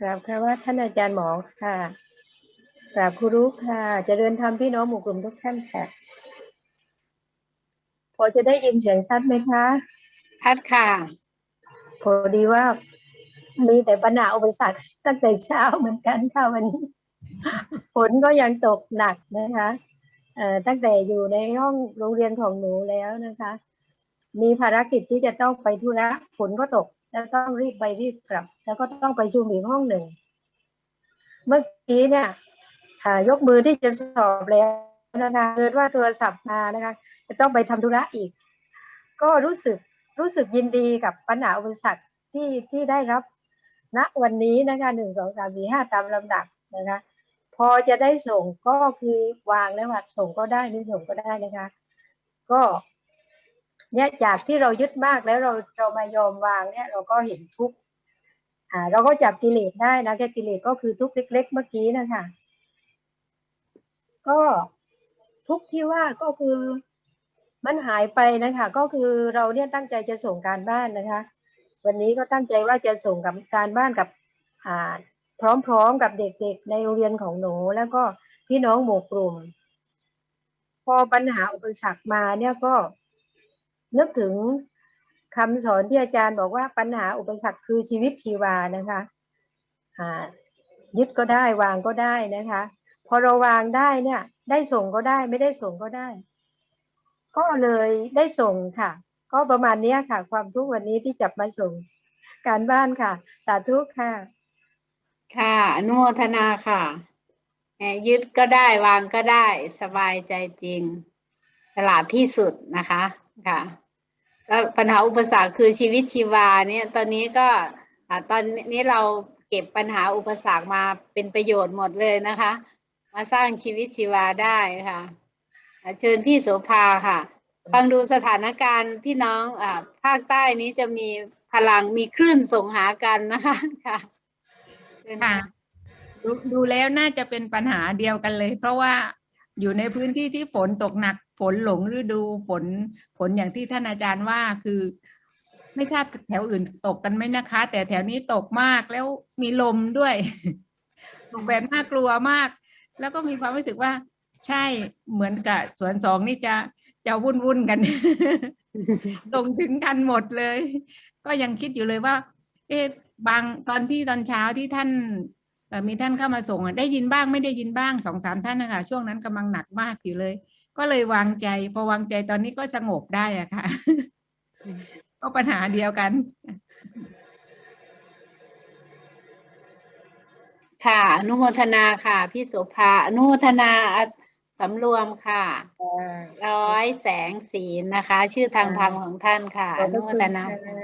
กราบค่ะว่าท่านอาจารย์หมอค่ะกราบครูรู้ค่ะเจะเดินทำพี่น้องหมู่กลุ่มทุกท่านค่ะ พอจะได้ยินเสียงชัดไหมคะพัดค่ะ พอดีว่ามีแต่ปัญหาอุปสรรคตั้งแต่เช้าเหมือนกันค่ะวันนี้ฝนก็ยังตกหนักนะคะเอ่อตั้งแต่อยู่ในห้องโรงเรียนของหนูแล้วนะคะ มีภารกิจที่จะต้องไปธุระฝนก็ตก แล้วต้องรีบไปรีบกลับ แล้วก็ต้องไปชุมอีกห้องหนึ่ง เมื่อกี้เนี่ยยกมือที่จะสอบแล้วนะคะเกิดว่าโทรศัพท์มานะคะ จะต้องไปทำธุระอีก ก็รู้สึกรู้สึกยินดีกับปัญหาอุปสรรคที่ที่ได้รับณวันนี้นะคะหนึ่งสองสามสี่ห้าตามลำดับนะคะ พอจะได้ส่งก็คือวางแล้วว่าส่งก็ได้ไม่ส่งก็ได้นะคะ ก็ เนี่ยจากที่เรายึดมากแล้วเราเรามายอมวางเนี่ย เราก็เห็นทุกข์อ่า เราก็จับกิเลสได้นะแค่กิเลสก็คือทุกข์เล็ก ๆ เมื่อกี้นะคะก็ทุกข์ที่ว่าก็คือมันหายไปนะคะ ก็คือเราเนี่ยตั้งใจจะส่งการบ้านนะคะ วันนี้ก็ตั้งใจว่าจะส่งกับการบ้านกับอ่าพร้อมๆกับเด็กๆในโรงเรียนของหนูแล้วก็พี่น้องหมู่กลุ่ม พอปัญหาอุปสรรคมาเนี่ยก็ นึกถึงคำสอนที่อาจารย์บอกว่าปัญหาอุปสรรคคือชีวิตชีวานะคะยึดก็ได้วางก็ได้นะคะ พอเราวางได้เนี่ย ได้ส่งก็ได้ไม่ได้ส่งก็ได้ ก็เลยได้ส่งค่ะ ก็ประมาณนี้ค่ะ ความทุกข์วันนี้ที่จับมาส่ง การบ้านค่ะ สาธุค่ะ ค่ะอนุโมทนาค่ะยึดก็ได้วางก็ได้ สบายใจจริงฉลาดที่สุดนะคะ ค่ะแล้วปัญหาอุปสรรคคือชีวิตชีวาเนี่ย ตอนนี้ก็อ่าตอนนี้เราเก็บปัญหาอุปสรรคมาเป็นประโยชน์หมดเลยนะคะ มาสร้างชีวิตชีวาได้ค่ะเชิญพี่โสภาค่ะฟังดูสถานการณ์พี่น้องอ่าภาคใต้นี้จะมีพลังมีคลื่นส่งหากันนะคะค่ะค่ะดูดูแล้วน่าจะเป็นปัญหาเดียวกันเลย เพราะว่าอยู่ในพื้นที่ที่ฝนตกหนัก ฝนหลงฤดูฝนฝนอย่างที่ท่านอาจารย์ว่าคือ ไม่ทราบแถวอื่นตกกันไหมนะคะ แต่แถวนี้ตกมากแล้วมีลมด้วยตกแบบน่ากลัวมาก แล้วก็มีความรู้สึกว่า ใช่เหมือนกับสวนสองนี่จะจะวุ่นวุ่นกันลงถึงกันหมดเลย ก็ยังคิดอยู่เลยว่า เอ๊ะบางตอนที่ตอนเช้าที่ท่านมีท่านเข้ามาส่งได้ยินบ้างไม่ได้ยินบ้างสองสามท่านนะคะช่วงนั้นกำลังหนักมากอยู่เลย ก็เลยวางใจ พอวางใจตอนนี้ก็สงบได้อะค่ะ ก็ปัญหาเดียวกัน ค่ะอนุโมทนาค่ะ พี่โสภาอนุโมทนาสำรวมค่ะร้อยแสงศีลนะคะ ชื่อทางธรรมของท่านค่ะขออบพนุระโมคุณทนาค่ะ